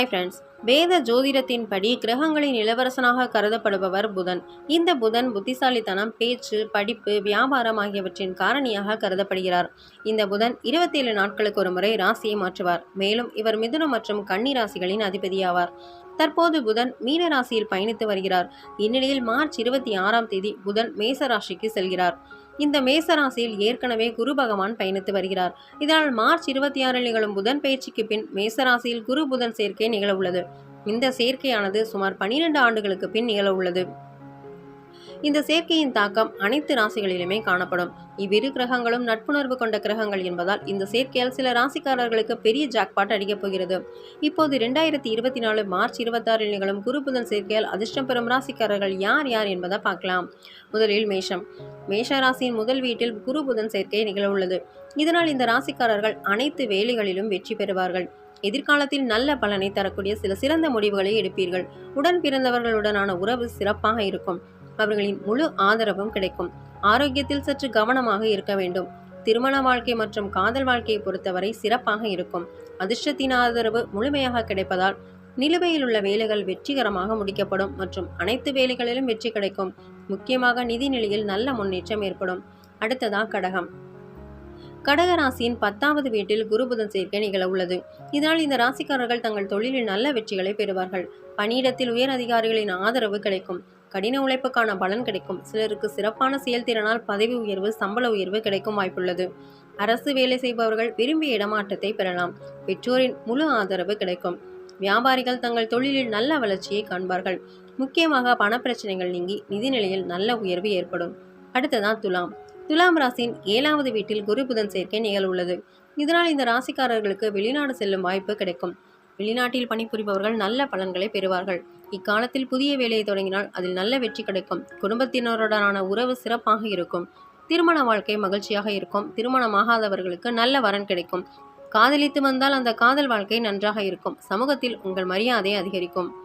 Bye friends. வேத ஜோதிடத்தின்படி கிரகங்களின் இளவரசனாக கருதப்படுபவர் புதன். இந்த புதன் புத்திசாலித்தனம் பேச்சு படிப்பு வியாபாரம் ஆகியவற்றின் காரணியாக கருதப்படுகிறார். இந்த புதன் இருபத்தேழு நாட்களுக்கு ஒரு முறை ராசியை மாற்றுவார். மேலும் இவர் மிதுனம் மற்றும் கன்னி ராசிகளின் அதிபதியாவார். தற்போது புதன் மீன ராசியில் பயணித்து வருகிறார். இந்நிலையில் மார்ச் இருபத்தி ஆறாம் தேதி புதன் மேச ராசிக்கு செல்கிறார். இந்த மேச ராசியில் ஏற்கனவே குரு பகவான் பயணித்து வருகிறார். இதனால் மார்ச் இருபத்தி ஆறில் நிகழும் புதன் பயிற்சிக்கு பின் மேசராசியில் குரு புதன் சேர்க்கை நிகழவுள்ளது இந்த சேர்க்கையானது சுமார் பனிரெண்டு ஆண்டுகளுக்கு பின் நிகழவுள்ளது. இந்த சேர்க்கையின் தாக்கம் அனைத்து ராசிகளிலுமே காணப்படும். இவ்விரு கிரகங்களும் நட்புணர்வு கொண்ட கிரகங்கள் என்பதால் இந்த சேர்க்கையால் சில ராசிக்காரர்களுக்கு பெரிய ஜாக்பாட் அடிக்கப் போகிறது. இப்போது இரண்டாயிரத்தி இருபத்தி நாலு மார்ச் இருபத்தாறில் நிகழும் குரு புதன் சேர்க்கையால் அதிர்ஷ்டம் பெறும் ராசிக்காரர்கள் யார் யார் என்பதை பார்க்கலாம். முதலில் மேஷம். மேஷ ராசியின் முதல் வீட்டில் குரு புதன் சேர்க்கை நிகழவுள்ளது இதனால் இந்த ராசிக்காரர்கள் அனைத்து வேலைகளிலும் வெற்றி பெறுவார்கள். எதிர்காலத்தில் நல்ல பலனை தரக்கூடிய சில சிறந்த முடிவுகளை எடுப்பீர்கள். உடன் பிறந்தவர்களுடனான உறவு சிறப்பாக இருக்கும். அவர்களின் முழு ஆதரவும் கிடைக்கும். ஆரோக்கியத்தில் சற்று கவனமாக இருக்க வேண்டும். திருமண வாழ்க்கை மற்றும் காதல் வாழ்க்கையை பொறுத்தவரை சிறப்பாக இருக்கும். அதிர்ஷ்டத்தின் ஆதரவு முழுமையாக கிடைப்பதால் நிலுவையில் உள்ள வேலைகள் வெற்றிகரமாக முடிக்கப்படும் மற்றும் அனைத்து வேலைகளிலும் வெற்றி கிடைக்கும். முக்கியமாக நிதி நிலையில் நல்ல முன்னேற்றம் ஏற்படும். அடுத்ததா கடகம். கடக ராசியின் பத்தாவது வீட்டில் குருபுதன் சேர்க்கை நிகழ உள்ளது. இதனால் இந்த ராசிக்காரர்கள் தங்கள் தொழிலில் நல்ல வெற்றிகளை பெறுவார்கள். பணியிடத்தில் உயர் அதிகாரிகளின் ஆதரவு கிடைக்கும். கடின உழைப்புக்கான பலன் கிடைக்கும். சிலருக்கு சிறப்பான செயல்திறனால் பதவி உயர்வு சம்பள உயர்வு கிடைக்கும் வாய்ப்புள்ளது. அரசு வேலை செய்பவர்கள் விரும்பிய இடமாற்றத்தை பெறலாம். பெற்றோரின் முழு ஆதரவு கிடைக்கும். வியாபாரிகள் தங்கள் தொழிலில் நல்ல வளர்ச்சியை காண்பார்கள். முக்கியமாக பணப்பிரச்சனைகள் நீங்கி நிதிநிலையில் நல்ல உயர்வு ஏற்படும். அடுத்ததான் துலாம். துலாம் ராசியின் ஏழாவது வீட்டில் குரு புதன் சேர்க்கை நிகழ்வுள்ளது. இதனால் இந்த ராசிக்காரர்களுக்கு வெளிநாடு செல்லும் வாய்ப்பு கிடைக்கும். வெளிநாட்டில் பணிபுரிபவர்கள் நல்ல பலன்களை பெறுவார்கள். இக்காலத்தில் புதிய வேலையை தொடங்கினால் அதில் நல்ல வெற்றி கிடைக்கும். குடும்பத்தினருடனான உறவு சிறப்பாக இருக்கும். திருமண வாழ்க்கை மகிழ்ச்சியாக இருக்கும். திருமணமாகாதவர்களுக்கு நல்ல வரன் கிடைக்கும். காதலித்து வந்தால் அந்த காதல் வாழ்க்கை நன்றாக இருக்கும். சமூகத்தில் உங்கள் மரியாதை அதிகரிக்கும்.